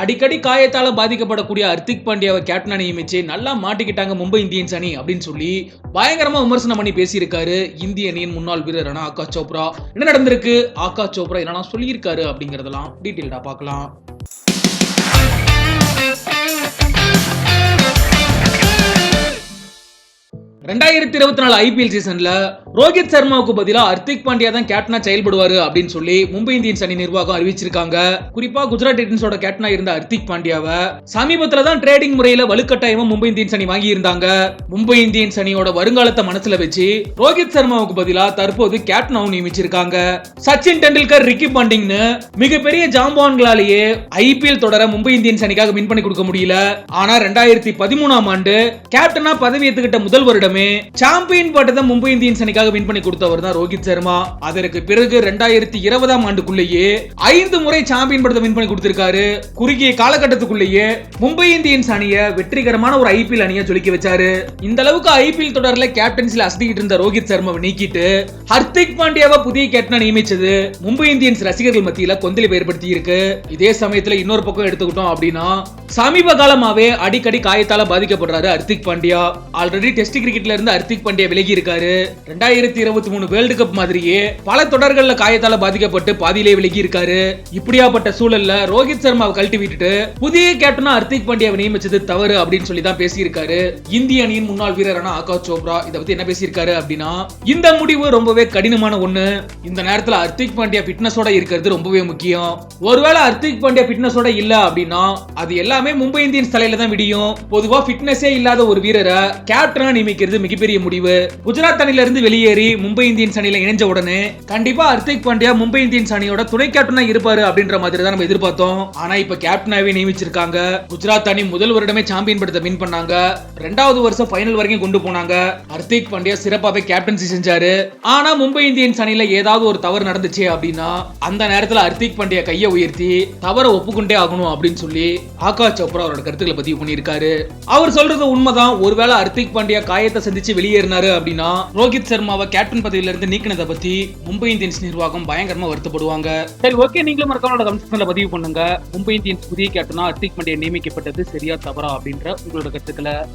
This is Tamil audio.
அடிக்கடி காயத்தால பாதிக்கப்படக்கூடிய ஹர்திக் பாண்டியாவை கேப்டனா நியமிச்சு நல்லா மாட்டிக்கிட்டாங்க மும்பை இந்தியன்ஸ் அணி அப்படின்னு சொல்லி பயங்கரமா விமர்சனம் பண்ணி பேசியிருக்காரு இந்திய அணியின் முன்னாள் வீரரான ஆகாஷ் சோப்ரா. என்ன நடந்திருக்கு? ஆகாஷ் சோப்ரா என்னெல்லாம் சொல்லியிருக்காரு அப்படிங்கறதெல்லாம் டீட்டெயில்டா பார்க்கலாம். ரெண்டாயிரத்தி இருபத்தி நாலு ஐபிஎல் சீசன்ல ரோஹித் சர்மாவுக்கு பதிலா ஹர்திக் பாண்டியா தான் கேப்டனா செயல்படுவாரு அப்படின்னு சொல்லி மும்பை இந்தியன்ஸ் அணி நிர்வாகம் அறிவிச்சிருக்காங்க. குறிப்பா குஜராத் டைட்டன்ஸோட கேப்டனா இருந்த ஹர்திக் பாண்டியாவை சமீபத்துல தான் ட்ரேடிங் முறையில வலுக்கட்டாயமா மும்பை இந்தியன்ஸ் அணி வாங்கி இருந்தாங்க மும்பை இந்தியன்ஸ் அணியோட வருங்காலத்தை மனசுல வச்சு ரோஹித் சர்மாவுக்கு பதிலா தற்போது கேப்டனாவும் நியமிச்சிருக்காங்க. சச்சின் டெண்டுல்கர் ரிக்கி பாண்டிங்னு மிகப்பெரிய ஜாம்பான்களாலேயே ஐபிஎல் தொடர மும்பை இந்தியன்ஸ் அணிக்காக வின் பண்ணி கொடுக்க முடியல. ஆனா ரெண்டாயிரத்தி பதிமூணாம் ஆண்டு கேப்டனா பதவி ஏத்துக்கிட்ட முதல் வருடம் சாம்பியன் பட்டத்தை மும்பை இந்தியன்ஸ் அணிக்காக வின் பண்ணி கொடுத்தவர் தான் ரோஹித் சர்மா. அதற்கு பிறகு ரெண்டாயிரத்தி இருபதாம் ஆண்டுக்குள்ளேயே ஐந்து முறை சாம்பியன் பட்டத்தை வின் பண்ணி கொடுத்திருக்காரு. குறுகிய காலகட்டத்துக்குள்ளேயே மும்பை இந்தியன்ஸ் அணியை வெற்றிகரமான ஒரு ஐபிஎல் அணியை ஜொலிக்க வச்சாரு. இந்த அளவுக்கு ஐபிஎல் தொடர்ல கேப்டன்சில அசதிக்கிட்டு இருந்த ரோஹித் சர்மாவை நீக்கிட்டு ஹர்திக் பாண்டியாவை புதிய கேப்டனா நியமிச்சது மும்பை இந்தியன்ஸ் ரசிகர்கள் மத்தியில கொந்தளிப்பு ஏற்படுத்தி இருக்கு இதே சமயத்துல இன்னொரு பக்கம் எடுத்துக்கிட்டோம் அப்படின்னா சமீப காலமாவே அடிக்கடி காயத்தால பாதிக்கப்படுறாரு Hardik Pandya. Already test cricket கிரிக்கெட்ல இருந்து ஹர்திக் பாண்டியா விலகி இருக்காரு. ரெண்டாயிரத்தி இருபத்தி மூணு வேர்ல்டு கப் மாதிரியே பல தொடர்கள்ல காயத்தால பாதிக்கப்பட்டு பாதியிலே விலகி இருக்காரு. இப்படியாப்பட்ட சூழல்ல ரோஹித் சர்மாவை கழட்டி விட்டுட்டு புதிய கேப்டனா ஹர்திக் பாண்டியாவை நியமிச்சது தவறு அப்படின்னு சொல்லி தான் பேசியிருக்காரு. இந்திய அணியின் முன்னாள் வீரரான ஆகாஷ் சோப்ரா இதை பத்தி என்ன பேசியிருக்காரு அப்படின்னா இந்த முடிவு ரொம்பவே கடினமான ஒண்ணு. இந்த நேரத்துல ஹர்திக் பாண்டியா பிட்னஸோட இருக்கிறது ரொம்பவே முக்கியம். ஒருவேளை ஹர்திக் பாண்டியா பிட்னஸோட இல்ல அப்படின்னா அது எல்லாமே மும்பை இந்தியன்ஸ் தலையில தான் விடியும். பொதுவா பிட்னஸே இல்லாத ஒரு வீரரை கேப்டனா நியமிக்கிறது மிகப்பெரிய முடிவு. குஜராத் அணில இருந்து வெளியேறி மும்பை இந்தியன்ஸ் அணியில இணைஞ்ச உடனே கண்டிப்பா ஹர்திக் பாண்டியா மும்பை இந்தியன்ஸ் அணியோட துணை கேப்டனா இருப்பாரு அப்படின்ற மாதிரி தான் நம்ம எதிர்பார்த்தோம். ஆனா இப்ப கேப்டனாவே நியமிச்சிருக்காங்க. குஜராத் அணி முதல் வருடமே சாம்பியன் படத்தை வின் பண்ணாங்க. ரெண்டாவது வருஷம் ஃபைனல் வரைக்கும் கொண்டு போனாங்க. ஹர்திக் பாண்டியா சிறப்பாவே கேப்டன்சி செஞ்சாரு. ஆனா மும்பை இந்தியன்ஸ் அணியில ஏதாவது ஒரு தவறு நடந்துச்சு அப்படின்னா அந்த நேரத்துல ஹர்திக் பாண்டியா கையை உயர்த்தி தவறை ஒப்புக்கொண்டே ஆகணும் அப்படின்னு சொல்லி ஆகாஷ் சோப்ரா அவரோட கருத்துக்களை பதிவு பண்ணியிருக்காரு. அவர் சொல்றது உண்மைதான். ஒருவேளை ஹர்திக் பாண்டியா காயத்தை சந்திச்சு வெளியேறினாரு அப்படின்னா ரோஹித் சர்மாவை கேப்டன் பதவியில இருந்து நீக்கினதை பத்தி மும்பை இந்தியன்ஸ் நிர்வாகம் பயங்கரமா வருத்தப்படுவாங்க. சரி ஓகே நீங்களும் மறக்காம கமெண்ட்ஸ்ல பதிவு பண்ணுங்க. மும்பை இந்தியன்ஸ் புதிய கேப்டனா ஹர்திக் பாண்டியா நியமிக்கப்பட்டது சரியா தவறா அப்படின்ற உங்களோட கருத்துக்களை